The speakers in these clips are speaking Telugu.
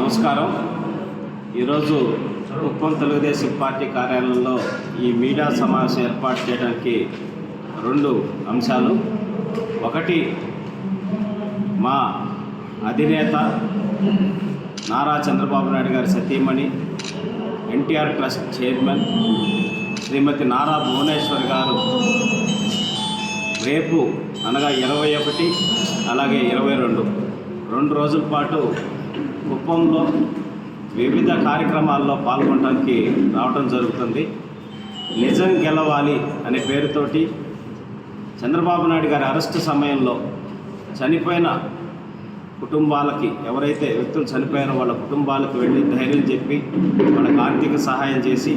నమస్కారం. ఈరోజు కుప్పం తెలుగుదేశం పార్టీ కార్యాలయంలో ఈ మీడియా సమావేశం ఏర్పాటు చేయడానికి రెండు అంశాలు. ఒకటి మా అధినేత నారా చంద్రబాబు నాయుడు గారి సతీమణి ఎన్టీఆర్ ట్రస్ట్ చైర్మన్ శ్రీమతి నారా భువనేశ్వర్ గారు రేపు అనగా ఇరవై ఒకటి అలాగే ఇరవై రెండు. రెండు రోజుల పాటు కుప్పంలో వివిధ కార్యక్రమాల్లో పాల్గొనడానికి రావడం జరుగుతుంది. నిజం గెలవాలి అనే పేరుతోటి చంద్రబాబు నాయుడు గారి అరెస్టు సమయంలో చనిపోయిన కుటుంబాలకి ఎవరైతే వ్యక్తులు చనిపోయారో వాళ్ళ కుటుంబాలకు వెళ్ళి ధైర్యం చెప్పి వాళ్ళకి ఆర్థిక సహాయం చేసి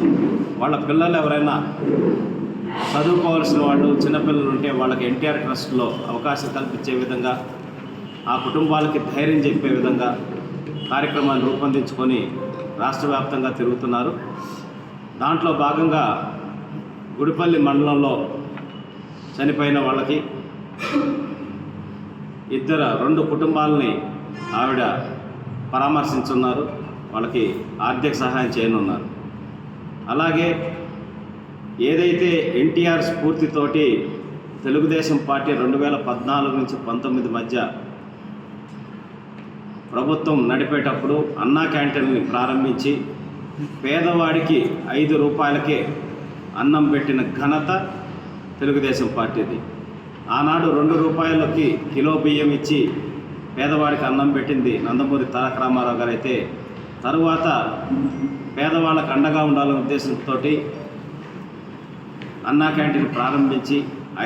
వాళ్ళ పిల్లలు ఎవరైనా చదువుకోవాల్సిన వాళ్ళు చిన్నపిల్లలు ఉంటే వాళ్ళకి ఎన్టీఆర్ ట్రస్ట్లో అవకాశం కల్పించే విధంగా ఆ కుటుంబాలకి ధైర్యం చెప్పే విధంగా కార్యక్రమాన్ని రూపొందించుకొని రాష్ట్ర వ్యాప్తంగా తిరుగుతున్నారు. దాంట్లో భాగంగా గుడిపల్లి మండలంలో చనిపోయిన వాళ్ళకి ఇద్దరు రెండు కుటుంబాలని ఆవిడ పరామర్శించున్నారు. వాళ్ళకి ఆర్థిక సహాయం చేయనున్నారు. అలాగే ఏదైతే ఎన్టీఆర్ స్ఫూర్తితోటి తెలుగుదేశం పార్టీ రెండు వేల పద్నాలుగు నుంచి పంతొమ్మిది మధ్య ప్రభుత్వం నడిపేటప్పుడు అన్నా క్యాంటీన్ని ప్రారంభించి పేదవాడికి ఐదు రూపాయలకే అన్నం పెట్టిన ఘనత తెలుగుదేశం పార్టీది. ఆనాడు రెండు రూపాయలకి కిలో బియ్యం ఇచ్చి పేదవాడికి అన్నం పెట్టింది నందమూరి తారక రామారావు గారు అయితే తరువాత పేదవాళ్ళకు అండగా ఉండాలనే ఉద్దేశంతో అన్నా క్యాంటీన్ ప్రారంభించి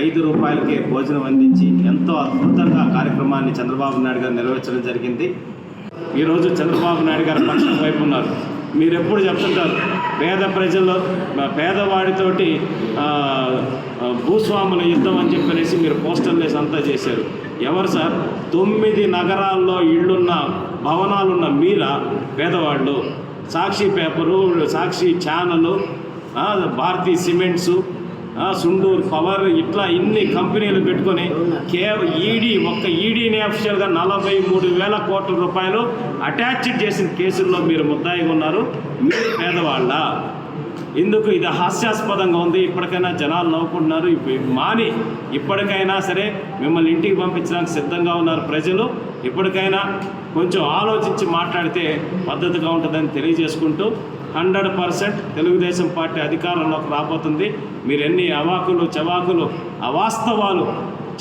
ఐదు రూపాయలకే భోజనం అందించి ఎంతో అద్భుతంగా కార్యక్రమాన్ని చంద్రబాబు నాయుడు గారు నెరవేర్చడం జరిగింది. ఈరోజు చంద్రబాబు నాయుడు గారు పక్షం వైపు ఉన్నారు. మీరు ఎప్పుడు చెప్తుంటారు పేద ప్రజల్లో పేదవాడితోటి భూస్వాముల యుద్ధం అని చెప్పనేసి మీరు పోస్టర్లు వేసి అంతా చేశారు. ఎవరు సార్? తొమ్మిది నగరాల్లో ఇళ్ళున్న భవనాలున్న మీరా పేదవాళ్ళు. Sakshi paper Sakshi channel Bharathi cements Sundur power ఇట్లా ఇన్ని కంపెనీలు పెట్టుకొని కేవలం ఈడీ ఒక్క ఈడీని అఫిషియల్గా నలభై మూడు వేల కోట్ల రూపాయలు అటాచ్ చేసిన కేసుల్లో మీరు ముద్దాయిగా ఉన్నారు. మీరు పేదవాళ్ళ. ఎందుకు ఇది హాస్యాస్పదంగా ఉంది. ఇప్పటికైనా జనాలు నవ్వుకుంటున్నారు. మాని ఇప్పటికైనా సరే మిమ్మల్ని ఇంటికి పంపించడానికి సిద్ధంగా ఉన్నారు ప్రజలు. ఇప్పటికైనా కొంచెం ఆలోచించి మాట్లాడితే పద్ధతిగా ఉంటుందని తెలియజేసుకుంటూ హండ్రెడ్ పర్సెంట్ తెలుగుదేశం పార్టీ అధికారంలోకి రాబోతుంది. మీరు ఎన్ని అవాకులు చవాకులు అవాస్తవాలు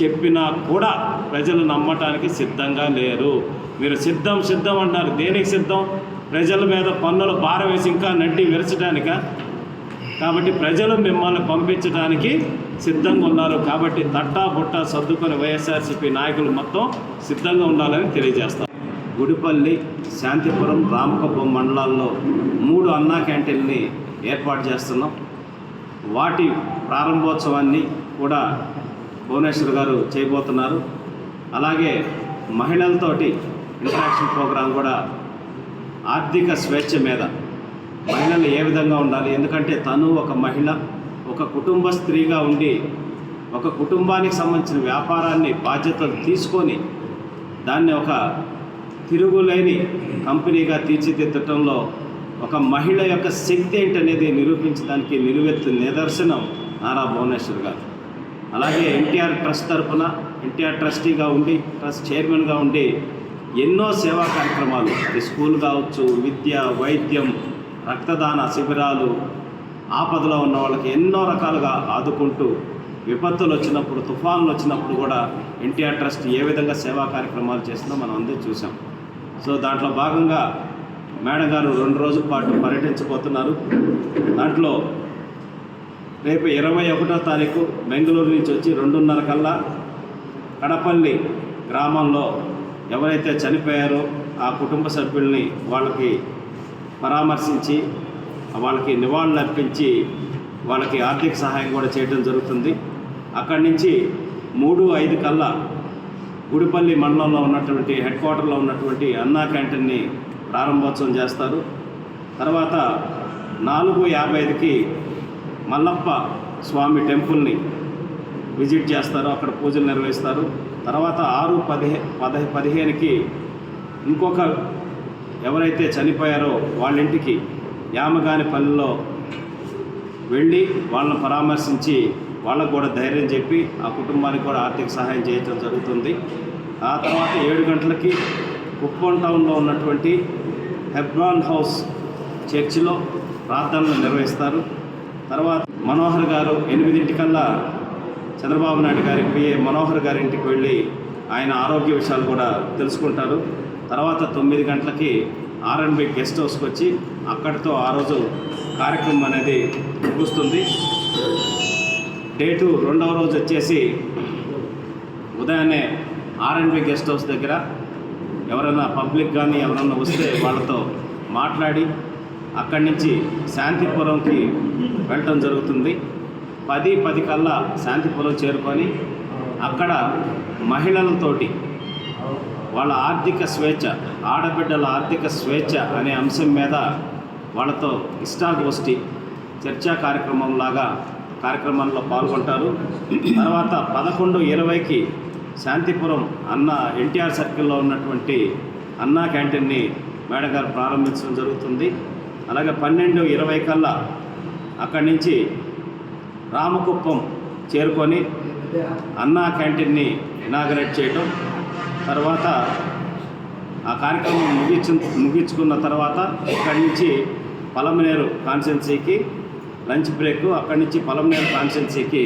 చెప్పినా కూడా ప్రజలు నమ్మటానికి సిద్ధంగా లేరు. మీరు సిద్ధం సిద్ధం అంటారు. దేనికి సిద్ధం? ప్రజల మీద పన్నుల భారం వేసి ఇంకా నడ్డి విరచడానిక? కాబట్టి ప్రజలు మిమ్మల్ని పంపించడానికి సిద్ధంగా ఉన్నారు. కాబట్టి తట్టా బుట్టా సర్దుకొని వైఎస్ఆర్సీపీ నాయకులు మొత్తం సిద్ధంగా ఉండాలని తెలియజేస్తారు గుడిపల్లి శాంతిపురం రామకుప్పం మండలాల్లో మూడు అన్నా క్యాంటీన్ని ఏర్పాటు చేస్తున్నాం. వాటి ప్రారంభోత్సవాన్ని కూడా భువనేశ్వర్ గారు చేయబోతున్నారు. అలాగే మహిళలతోటి ఇంటరాక్షన్ ప్రోగ్రాం కూడా ఆర్థిక స్వేచ్ఛ మీద మహిళలు ఏ విధంగా ఉండాలి? ఎందుకంటే తను ఒక మహిళ ఒక కుటుంబ స్త్రీగా ఉండి ఒక కుటుంబానికి సంబంధించిన వ్యాపారాన్ని బాధ్యతలు తీసుకొని దాన్ని ఒక తిరుగులేని కంపెనీగా తీర్చిదిద్దటంలో ఒక మహిళ యొక్క శక్తి ఏంటనేది నిరూపించడానికి నిలువెత్తు నిదర్శనం నారా భువనేశ్వర్ గారు. అలాగే ఎన్టీఆర్ ట్రస్ట్ తరఫున ఎన్టీఆర్ ట్రస్టీగా ఉండి ట్రస్ట్ చైర్మన్గా ఉండి ఎన్నో సేవా కార్యక్రమాలు అది స్కూల్ కావచ్చు విద్య వైద్యం రక్తదాన శిబిరాలు ఆపదలో ఉన్న వాళ్ళకి ఎన్నో రకాలుగా ఆదుకుంటూ విపత్తులు వచ్చినప్పుడు తుఫాన్లు వచ్చినప్పుడు కూడా ఎన్టీఆర్ ట్రస్ట్ ఏ విధంగా సేవా కార్యక్రమాలు చేస్తుందో మనం అందరూ చూసాం సో దాంట్లో భాగంగా మేడం గారు రెండు రోజుల పాటు పర్యటించబోతున్నారు. దాంట్లో రేపు ఇరవై ఒకటో తారీఖు బెంగళూరు నుంచి వచ్చి రెండున్నర కల్లా కడపల్లి గ్రామంలో ఎవరైతే చనిపోయారో ఆ కుటుంబ సభ్యుల్ని వాళ్ళకి పరామర్శించి వాళ్ళకి నివాళులు అర్పించి వాళ్ళకి ఆర్థిక సహాయం కూడా చేయడం జరుగుతుంది. అక్కడి నుంచి మూడు ఐదు కల్లా గుడిపల్లి మండలంలో ఉన్నటువంటి హెడ్ క్వార్టర్లో ఉన్నటువంటి అన్నా క్యాంటీన్ని ప్రారంభోత్సవం చేస్తారు. తర్వాత నాలుగు యాభై ఐదుకి మల్లప్ప స్వామి టెంపుల్ని విజిట్ చేస్తారు. అక్కడ పూజలు నిర్వహిస్తారు. తర్వాత ఆరు పదిహే పద పదిహేనుకి ఇంకొక ఎవరైతే చనిపోయారో వాళ్ళ ఇంటికి యామగానిపల్లిలో వెళ్ళి వాళ్ళని పరామర్శించి వాళ్ళకు కూడా ధైర్యం చెప్పి ఆ కుటుంబానికి కూడా ఆర్థిక సహాయం చేయటం జరుగుతుంది. ఆ తర్వాత ఏడు గంటలకి కుప్పం టౌన్లో ఉన్నటువంటి హెబ్రాన్ హౌస్ చర్చిలో ప్రార్థనలు నిర్వహిస్తారు. తర్వాత మనోహర్ గారు ఎనిమిదింటికల్లా చంద్రబాబు నాయుడు గారి పిఏ మనోహర్ గారి ఇంటికి వెళ్ళి ఆయన ఆరోగ్య విషయాలు కూడా తెలుసుకుంటారు. తర్వాత తొమ్మిది గంటలకి ఆర్ఎన్బి గెస్ట్ హౌస్కి వచ్చి అక్కడితో ఆ రోజు కార్యక్రమం అనేది ముగుస్తుంది. డేటు రెండవ రోజు వచ్చేసి ఉదయాన్నే ఆర్ఎండ్బి గెస్ట్ హౌస్ దగ్గర ఎవరైనా పబ్లిక్ కానీ ఎవరైనా వస్తే వాళ్ళతో మాట్లాడి అక్కడి నుంచి శాంతిపురంకి వెళ్ళటం జరుగుతుంది. పది పది కల్లా శాంతిపురం చేరుకొని అక్కడ మహిళలతోటి వాళ్ళ ఆర్థిక స్వేచ్ఛ ఆడబిడ్డల ఆర్థిక స్వేచ్ఛ అనే అంశం మీద వాళ్ళతో ఇష్టాగోష్ఠి చర్చా కార్యక్రమం లాగా కార్యక్రమంలో పాల్గొంటారు. తర్వాత పదకొండు ఇరవైకి శాంతిపురం అన్న ఎన్టీఆర్ సర్కిల్లో ఉన్నటువంటి అన్నా క్యాంటీన్ని మేడం గారు ప్రారంభించడం జరుగుతుంది. అలాగే పన్నెండు ఇరవై కల్లా అక్కడి నుంచి రామకుప్పం చేరుకొని అన్నా క్యాంటీన్ని ఇనాగరేట్ చేయటం. తర్వాత ఆ కార్యక్రమం ముగించు ముగించుకున్న తర్వాత ఇక్కడి నుంచి పలమనేరు కాన్స్టెన్సీకి లంచ్ బ్రేక్ అక్కడి నుంచి పలమనేరు కాన్స్టెన్సీకి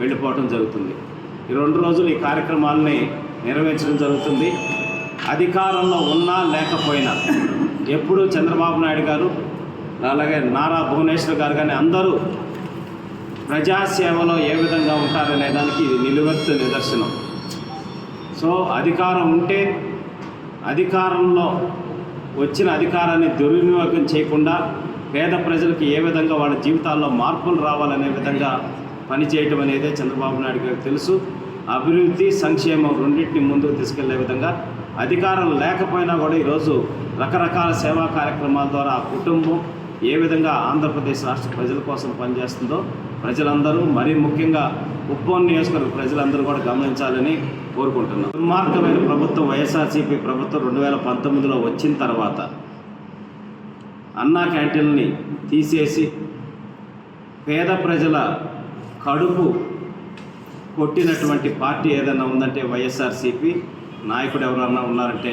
వెళ్ళిపోవటం జరుగుతుంది. ఈ రెండు రోజులు ఈ కార్యక్రమాలని నిర్వహించడం జరుగుతుంది. అధికారంలో ఉన్నా లేకపోయినా ఎప్పుడూ చంద్రబాబు నాయుడు గారు అలాగే నారా భువనేశ్వర్ గారు కానీ అందరూ ప్రజాసేవలో ఏ విధంగా ఉంటారనే దానికి ఇది నిలువెత్తు నిదర్శనం. సో అధికారం ఉంటే అధికారంలో వచ్చిన అధికారాన్ని దుర్వినియోగం చేయకుండా పేద ప్రజలకు ఏ విధంగా వాళ్ళ జీవితాల్లో మార్పులు రావాలనే విధంగా పనిచేయటం అనేది చంద్రబాబు నాయుడు గారికి తెలుసు. అభివృద్ధి సంక్షేమం రెండింటిని ముందుకు తీసుకెళ్ళే విధంగా అధికారం లేకపోయినా కూడా ఈరోజు రకరకాల సేవా కార్యక్రమాల ద్వారా ఆ కుటుంబం ఏ విధంగా ఆంధ్రప్రదేశ్ రాష్ట్ర ప్రజల కోసం పనిచేస్తుందో ప్రజలందరూ మరీ ముఖ్యంగా కుప్పం నియోజకవర్గ ప్రజలందరూ కూడా గమనించాలని కోరుకుంటున్నాం. దుర్మార్గమైన ప్రభుత్వం వైఎస్ఆర్సీపీ ప్రభుత్వం రెండు వేల పంతొమ్మిదిలో వచ్చిన తర్వాత అన్నా క్యాంటీన్ని తీసేసి పేద ప్రజల కడుపు కొట్టినటువంటి పార్టీ ఏదైనా ఉందంటే వైఎస్ఆర్సీపీ నాయకుడు ఎవరన్నా ఉన్నారంటే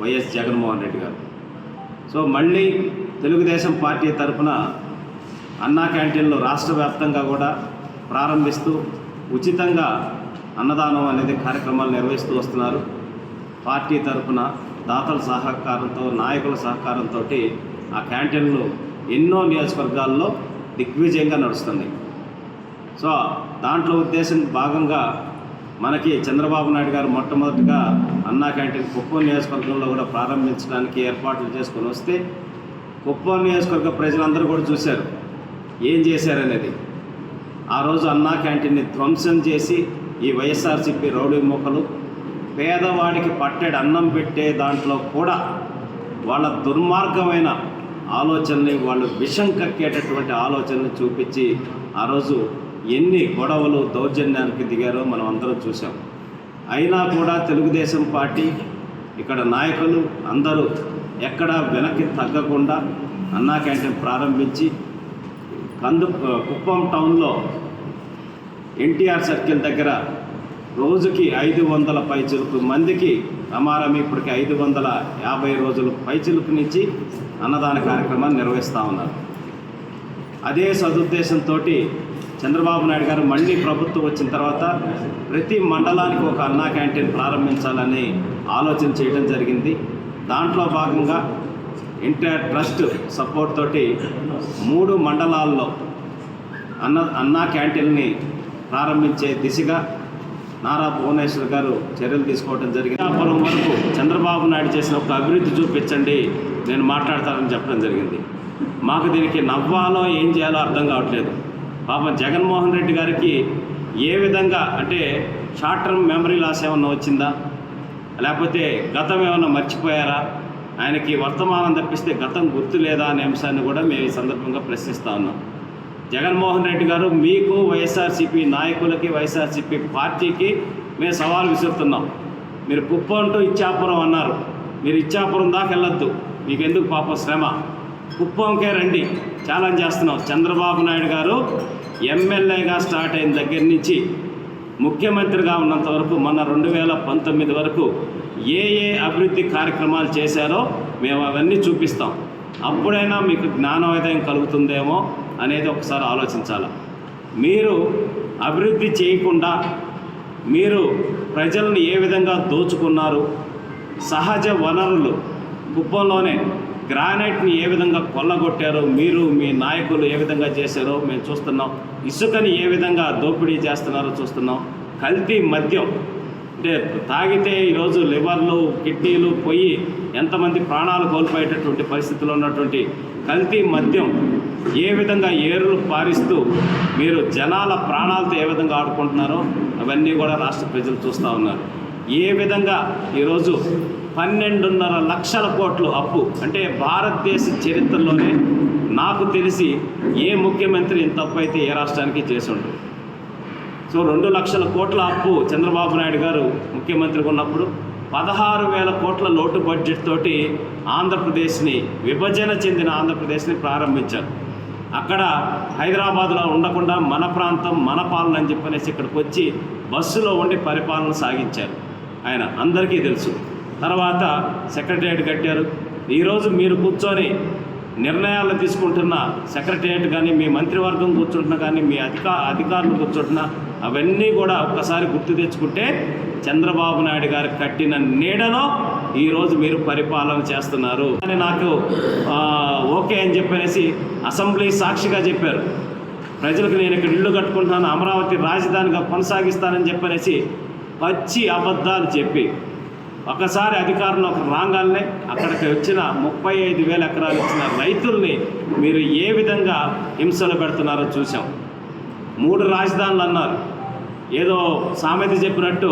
వైఎస్ జగన్మోహన్ రెడ్డి గారు. సో మళ్ళీ తెలుగుదేశం పార్టీ తరఫున అన్నా క్యాంటీన్లు రాష్ట్ర వ్యాప్తంగా కూడా ప్రారంభిస్తూ ఉచితంగా అన్నదానం అనేది కార్యక్రమాలు నిర్వహిస్తూ వస్తున్నారు. పార్టీ తరఫున దాతల సహకారంతో నాయకుల సహకారంతో ఆ క్యాంటీన్లు ఎన్నో నియోజకవర్గాల్లో దిగ్విజయంగా నడుస్తుంది సో దాంట్లో ఉద్దేశం భాగంగా మనకి చంద్రబాబు నాయుడు గారు మొట్టమొదటిగా అన్నా క్యాంటీన్ కుప్పం నియోజకవర్గంలో కూడా ప్రారంభించడానికి ఏర్పాట్లు చేసుకొని వస్తే కుప్పం నియోజకవర్గ ప్రజలందరూ కూడా చూశారు. ఏం చేశారనేది? ఆ రోజు అన్నా క్యాంటీన్ని ధ్వంసం చేసి ఈ వైఎస్ఆర్సీపీ రౌడీ మొక్కలు పేదవాడికి పట్టెడు అన్నం పెట్టే దాంట్లో కూడా వాళ్ళ దుర్మార్గమైన ఆలోచనని వాళ్ళు విషం కక్కేటటువంటి ఆలోచనని చూపించి ఆ రోజు ఎన్ని గొడవలు దౌర్జన్యానికి దిగారో మనం అందరం చూసాం అయినా కూడా తెలుగుదేశం పార్టీ ఇక్కడ నాయకులు అందరూ ఎక్కడ వెనక్కి తగ్గకుండా అన్నా క్యాంటీన్ ప్రారంభించి కందు కుప్పం టౌన్లో ఎన్టీఆర్ సర్కిల్ దగ్గర రోజుకి ఐదు వందల పైచిలుకు మందికి అమారం ఇప్పటికి ఐదు వందల యాభై రోజులు పైచిలుపునిచ్చి అన్నదాన కార్యక్రమాన్ని నిర్వహిస్తూ ఉన్నారు. అదే సదుద్దేశంతో చంద్రబాబు నాయుడు గారు మళ్ళీ ప్రభుత్వం వచ్చిన తర్వాత ప్రతి మండలానికి ఒక అన్నా క్యాంటీన్ ప్రారంభించాలని ఆలోచన చేయడం జరిగింది. దాంట్లో భాగంగా ఇంటర్ ట్రస్ట్ సపోర్ట్ తోటి మూడు మండలాల్లో అన్న అన్నా క్యాంటీన్ని ప్రారంభించే దిశగా నారా భువనేశ్వర్ గారు చర్యలు తీసుకోవడం జరిగింది. వ్యాపారం వరకు చంద్రబాబు నాయుడు చేసిన ఒక అభివృద్ధి చూపించండి నేను మాట్లాడతానని చెప్పడం జరిగింది. మాకు దీనికి నవ్వాలో ఏం చేయాలో అర్థం కావట్లేదు. పాపం జగన్మోహన్ రెడ్డి గారికి ఏ విధంగా అంటే షార్ట్ టర్మ్ మెమరీ లాస్ ఏమన్నా వచ్చిందా? లేకపోతే గతం ఏమన్నా మర్చిపోయారా? ఆయనకి వర్తమానం తప్పిస్తే గతం గుర్తు లేదా అనే అంశాన్ని కూడా మేము ఈ సందర్భంగా ప్రశ్నిస్తా ఉన్నాం. జగన్మోహన్ రెడ్డి గారు మీకు వైఎస్ఆర్సీపీ నాయకులకి వైఎస్ఆర్సీపీ పార్టీకి మేము సవాల్ విసురుతున్నాం. మీరు కుప్పం అంటూ ఇచ్చాపురం అన్నారు. మీరు ఇచ్చాపురం దాకా వెళ్ళొద్దు. మీకు ఎందుకు పాప శ్రమ? కుప్పంకే రండి. ఛాలెంజ్ చేస్తున్నాం. చంద్రబాబు నాయుడు గారు ఎమ్మెల్యేగా స్టార్ట్ అయిన దగ్గర నుంచి ముఖ్యమంత్రిగా ఉన్నంత వరకు మొన్న రెండు వేల పంతొమ్మిది వరకు ఏ ఏ అభివృద్ధి కార్యక్రమాలు చేశారో మేము అవన్నీ చూపిస్తాం. అప్పుడైనా మీకు జ్ఞానోదయం కలుగుతుందేమో? అనేది ఒకసారి ఆలోచించాలి? మీరు అభివృద్ధి చేయకుండా మీరు ప్రజలను ఏ విధంగా దోచుకున్నారు? సహజ వనరులు కుప్పంలోనే గ్రానైట్ని ఏ విధంగా కొల్లగొట్టారో మీరు మీ నాయకులు ఏ విధంగా చేశారో మేము చూస్తున్నాం. ఇసుకని ఏ విధంగా దోపిడీ చేస్తున్నారో చూస్తున్నాం. కల్తీ మద్యం అంటే తాగితే ఈరోజు లివర్లు కిడ్నీలు పోయి ఎంతమంది ప్రాణాలు కోల్పోయేటటువంటి పరిస్థితుల్లో ఉన్నటువంటి కల్తీ మద్యం ఏ విధంగా ఏరులు పారిస్తూ మీరు జనాల ప్రాణాలతో ఏ విధంగా ఆడుకుంటున్నారో అవన్నీ కూడా రాష్ట్ర ప్రజలు చూస్తూ ఉన్నారు. ఏ విధంగా ఈరోజు పన్నెండున్నర లక్షల కోట్లు అప్పు అంటే భారతదేశ చరిత్రలోనే నాకు తెలిసి ఏ ముఖ్యమంత్రి ఇంత అప్పు అయితే ఏ రాష్ట్రానికి చేసి ఉండదు సో రెండు లక్షల కోట్ల అప్పు చంద్రబాబు నాయుడు గారు ముఖ్యమంత్రిగా ఉన్నప్పుడు పదహారు వేల కోట్ల లోటు బడ్జెట్ తోటి ఆంధ్రప్రదేశ్ని విభజన చెందిన ఆంధ్రప్రదేశ్ని ప్రారంభించారు. అక్కడ హైదరాబాద్లో ఉండకుండా మన ప్రాంతం మన పాలన అని చెప్పనేసి ఇక్కడికి వచ్చి బస్సులో ఉండి పరిపాలన సాగించారు. ఆయన అందరికీ తెలుసు. తర్వాత సెక్రటరియట్ కట్టారు. ఈరోజు మీరు కూర్చొని నిర్ణయాలు తీసుకుంటున్న సెక్రటరియట్ కానీ మీ మంత్రివర్గం కూర్చుంటున్నా కానీ మీ అధికా అధికారులు కూర్చుంటున్నా అవన్నీ కూడా ఒక్కసారి గుర్తు తెచ్చుకుంటే చంద్రబాబు నాయుడు గారు కట్టిన నీడలో ఈరోజు మీరు పరిపాలన చేస్తున్నారు. అని నాకు ఓకే అని చెప్పనేసి అసెంబ్లీ సాక్షిగా చెప్పారు. ప్రజలకు నేను ఇక్కడ ఇల్లు కట్టుకుంటున్నాను అమరావతి రాజధానిగా కొనసాగిస్తానని చెప్పనేసి పచ్చి అబద్ధాలు చెప్పి ఒకసారి అధికారంలోకి రాగానే అక్కడికి వచ్చిన ముప్పై ఐదు వేల ఎకరాలు ఇచ్చిన రైతుల్ని మీరు ఏ విధంగా హింసలు పెడుతున్నారో చూసాం మూడు రాజధానులు అన్నారు. ఏదో సామెత చెప్పినట్టు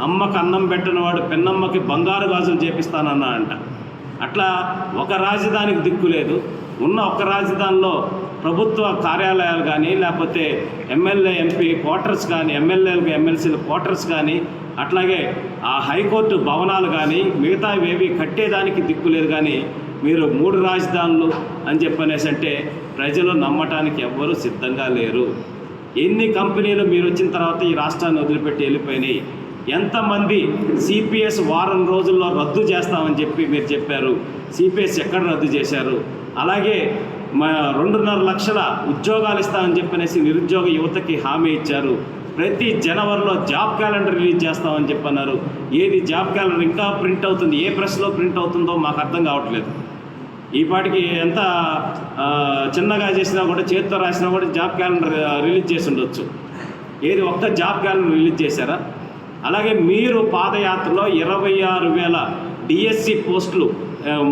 అమ్మకు అన్నం పెట్టిన వాడు పెన్నమ్మకి బంగారు గాజులు చేపిస్తానన్నా అంట అట్లా ఒక రాజధానికి దిక్కు లేదు. ఉన్న ఒక రాజధానిలో ప్రభుత్వ కార్యాలయాలు కానీ లేకపోతే ఎమ్మెల్యే ఎంపీ క్వార్టర్స్ కానీ ఎమ్మెల్యేలకు ఎమ్మెల్సీల క్వార్టర్స్ కానీ అట్లాగే ఆ హైకోర్టు భవనాలు కానీ మిగతావి ఏవి కట్టేదానికి దిక్కు లేదు కానీ మీరు మూడు రాజధానులు అని చెప్పనేసి అంటే ప్రజలు నమ్మటానికి ఎవ్వరూ సిద్ధంగా లేరు. ఎన్ని కంపెనీలు మీరు వచ్చిన తర్వాత ఈ రాష్ట్రాన్ని వదిలిపెట్టి వెళ్ళిపోయినాయి? ఎంతమంది సిపిఎస్ వారం రోజుల్లో రద్దు చేస్తామని చెప్పి మీరు చెప్పారు. సిపిఎస్ ఎక్కడ రద్దు చేశారు? అలాగే మా రెండున్నర లక్షల ఉద్యోగాలు ఇస్తామని చెప్పనేసి నిరుద్యోగ యువతకి హామీ ఇచ్చారు. ప్రతి జనవరిలో జాబ్ క్యాలెండర్ రిలీజ్ చేస్తామని చెప్పన్నారు. ఏది జాబ్ క్యాలెండర్ ఇంకా ప్రింట్ అవుతుంది? ఏ ప్రెస్లో ప్రింట్ అవుతుందో మాకు అర్థం కావట్లేదు. ఈ పాటికి ఎంత చిన్నగా చేసినా కూడా చేతితో రాసినా కూడా జాబ్ క్యాలెండర్ రిలీజ్ చేసి ఉండొచ్చు. ఏది ఒక్క జాబ్ క్యాలెండర్ రిలీజ్ చేశారా? అలాగే మీరు పాదయాత్రలో ఇరవై ఆరు వేల డిఎస్సి పోస్టులు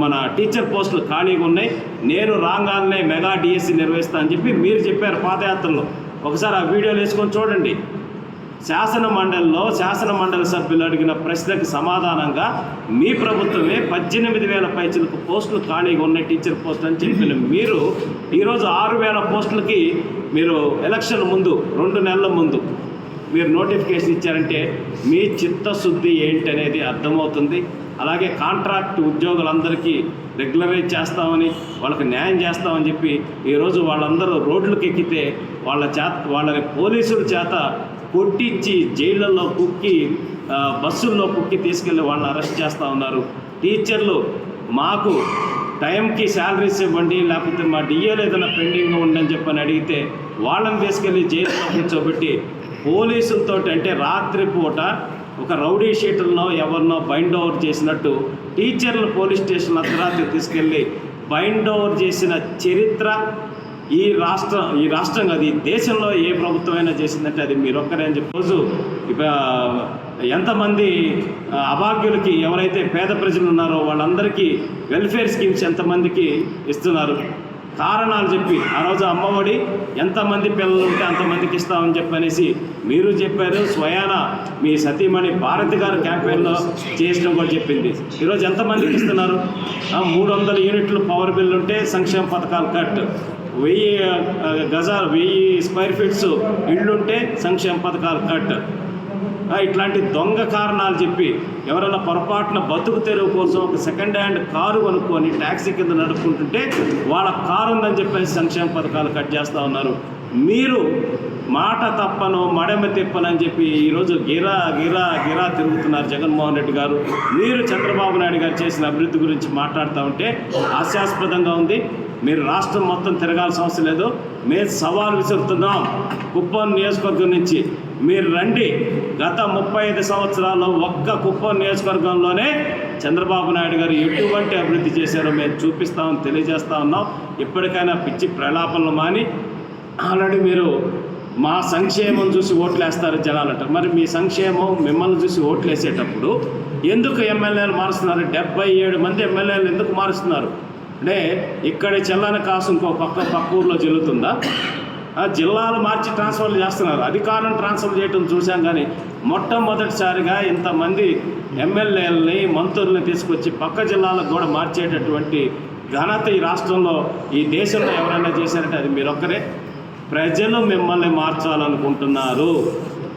మన టీచర్ పోస్టులు ఖాళీగా ఉన్నాయి. నేను రాగానే మెగా డిఎస్సి నిర్వహిస్తా అని చెప్పి మీరు చెప్పారు పాదయాత్రలో. ఒకసారి ఆ వీడియోలు వేసుకొని చూడండి. శాసన మండలిలో శాసన మండలి సభ్యులు అడిగిన ప్రశ్నకు సమాధానంగా మీ ప్రభుత్వమే పద్దెనిమిది వేల పైచలకు పోస్టులు ఖాళీగా ఉన్నాయి టీచర్ పోస్ట్ అని చెప్పిన మీరు ఈరోజు ఆరు వేల పోస్టులకి మీరు ఎలక్షన్ ముందు రెండు నెలల ముందు మీరు నోటిఫికేషన్ ఇచ్చారంటే మీ చిత్తశుద్ధి ఏంటనేది అర్థమవుతుంది. అలాగే కాంట్రాక్ట్ ఉద్యోగులందరికీ రెగ్యులరైజ్ చేస్తామని వాళ్ళకి న్యాయం చేస్తామని చెప్పి ఈరోజు వాళ్ళందరూ రోడ్లకు ఎక్కితే వాళ్ళ చేత వాళ్ళని పోలీసుల చేత కొట్టించి జైళ్ళల్లో కుక్కి బస్సుల్లో కుక్కి తీసుకెళ్ళి వాళ్ళని అరెస్ట్ చేస్తూ ఉన్నారు. టీచర్లు మాకు టైంకి శాలరీస్ ఇవ్వండి లేకపోతే మా డిఏలు ఏదైనా పెండింగ్ ఉందని చెప్పని అడిగితే వాళ్ళని తీసుకెళ్ళి జైల్లో కూర్చోబెట్టి పోలీసులతో అంటే రాత్రిపూట ఒక రౌడీ షీటర్నో ఎవరినో బైండ్ ఓవర్ చేసినట్టు టీచర్లు పోలీస్ స్టేషన్ అర్ధరాత్రి తీసుకెళ్ళి బైండ్ ఓవర్ చేసిన చరిత్ర ఈ రాష్ట్ర ఈ రాష్ట్రం కాదు ఈ దేశంలో ఏ ప్రభుత్వమైనా చేసిందంటే అది మీరు ఒక్కరే అని చెప్పి రోజు ఎంతమంది అభాగ్యులకి ఎవరైతే పేద ప్రజలు ఉన్నారో వాళ్ళందరికీ వెల్ఫేర్ స్కీమ్స్ ఎంతమందికి ఇస్తున్నారు? కారణాలు చెప్పి ఆ రోజు అమ్మఒడి ఎంతమంది పిల్లలు ఉంటే అంతమందికి ఇస్తామని చెప్పనేసి మీరు చెప్పారు. స్వయాన మీ సతీమణి భారతి గారు క్యాంపెయిన్లో చేసిన కూడా చెప్పింది. ఈరోజు ఎంతమందికి ఇస్తున్నారు? ఆ, మూడు వందల యూనిట్లు పవర్ బిల్ ఉంటే సంక్షేమ పథకాలు కట్ వెయ్యి గజాలు వెయ్యి స్క్వేర్ ఫీట్స్ ఇళ్ళుంటే సంక్షేమ పథకాలు కట్. ఇట్లాంటి దొంగ కారణాలు చెప్పి ఎవరైనా పొరపాటున బతుకు తెరువు కోసం ఒక సెకండ్ హ్యాండ్ కారు కొనుక్కొని ట్యాక్సీ కింద నడుపుకుంటుంటే వాళ్ళ కారు ఉందని చెప్పేసి సంక్షేమ పథకాలు కట్ చేస్తూ ఉన్నారు. మీరు మాట తప్పను మడమ తిప్పనని చెప్పి ఈరోజు గిరా గిరా గిరా తిరుగుతున్నారు జగన్మోహన్ రెడ్డి గారు. మీరు చంద్రబాబు నాయుడు గారు చేసిన అభివృద్ధి గురించి మాట్లాడుతూ ఉంటే హాస్యాస్పదంగా ఉంది. మీరు రాష్ట్రం మొత్తం తిరగాల్సిన అవసరం లేదు. మేము సవాల్ విసురుతున్నాం. కుప్పం నియోజకవర్గం నుంచి మీరు రండి. గత ముప్పై ఐదు సంవత్సరాల్లో ఒక్క కుప్పం నియోజకవర్గంలోనే చంద్రబాబు నాయుడు గారు ఎటువంటి అభివృద్ధి చేశారో మేము చూపిస్తామని తెలియజేస్తా ఉన్నాం. ఇప్పటికైనా పిచ్చి ప్రలాపనలు మాని ఆల్రెడీ మీరు మా సంక్షేమం చూసి ఓట్లేస్తారు జనాలంట. మరి మీ సంక్షేమం మిమ్మల్ని చూసి ఓట్లేసేటప్పుడు ఎందుకు ఎమ్మెల్యేలు మారుస్తున్నారు? డెబ్బై ఏడు మంది ఎమ్మెల్యేలు ఎందుకు మారుస్తున్నారు? అంటే ఇక్కడ చెల్లని కాసు ఇంకో పక్క పక్క ఊర్లో చెల్లుతుందా జిల్లాలు మార్చి ట్రాన్స్ఫర్లు చేస్తున్నారు. అధికారం ట్రాన్స్ఫర్ చేయటం చూసాం కానీ మొట్టమొదటిసారిగా ఇంతమంది ఎమ్మెల్యేలని మంత్రుల్ని తీసుకొచ్చి పక్క జిల్లాలకు కూడా మార్చేటటువంటి ఘనత ఈ రాష్ట్రంలో ఈ దేశంలో ఎవరైనా చేశారంటే అది మీరొక్కరే. ప్రజలు మిమ్మల్ని మార్చాలనుకుంటున్నారు.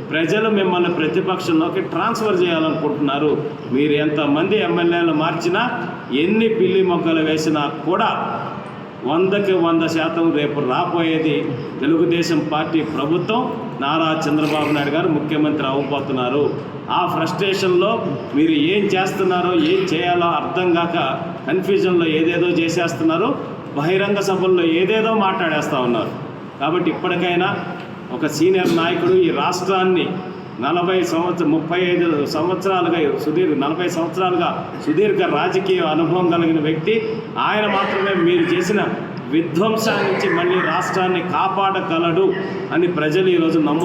ప్రజలు మిమ్మల్ని ప్రతిపక్షంలోకి ట్రాన్స్ఫర్ చేయాలనుకుంటున్నారు. మీరు ఎంతమంది ఎమ్మెల్యేలు మార్చినా ఎన్ని పిల్లి మొక్కలు వేసినా కూడా వందకి వంద శాతం రేపు రాబోయేది తెలుగుదేశం పార్టీ ప్రభుత్వం. నారా చంద్రబాబు నాయుడు గారు ముఖ్యమంత్రి అవ్వబోతున్నారు ఆ ఫ్రస్ట్రేషన్లో మీరు ఏం చేస్తున్నారో ఏం చేయాలో అర్థం కాక కన్ఫ్యూజన్లో ఏదేదో చేసేస్తున్నారు. బహిరంగ సభల్లో ఏదేదో మాట్లాడేస్తూ ఉన్నారు. కాబట్టి ఇప్పటికైనా ఒక సీనియర్ నాయకుడు ఈ రాష్ట్రాన్ని నలభై సంవత్సరం ముప్పై ఐదు సంవత్సరాలుగా సుదీర్ఘ నలభై సంవత్సరాలుగా సుదీర్ఘ రాజకీయ అనుభవం కలిగిన వ్యక్తి. ఆయన మాత్రమే మీరు చేసిన విధ్వంసాన్ని నుంచి మళ్ళీ రాష్ట్రాన్ని కాపాడగలడు అని ప్రజలు ఈరోజు నమ్ము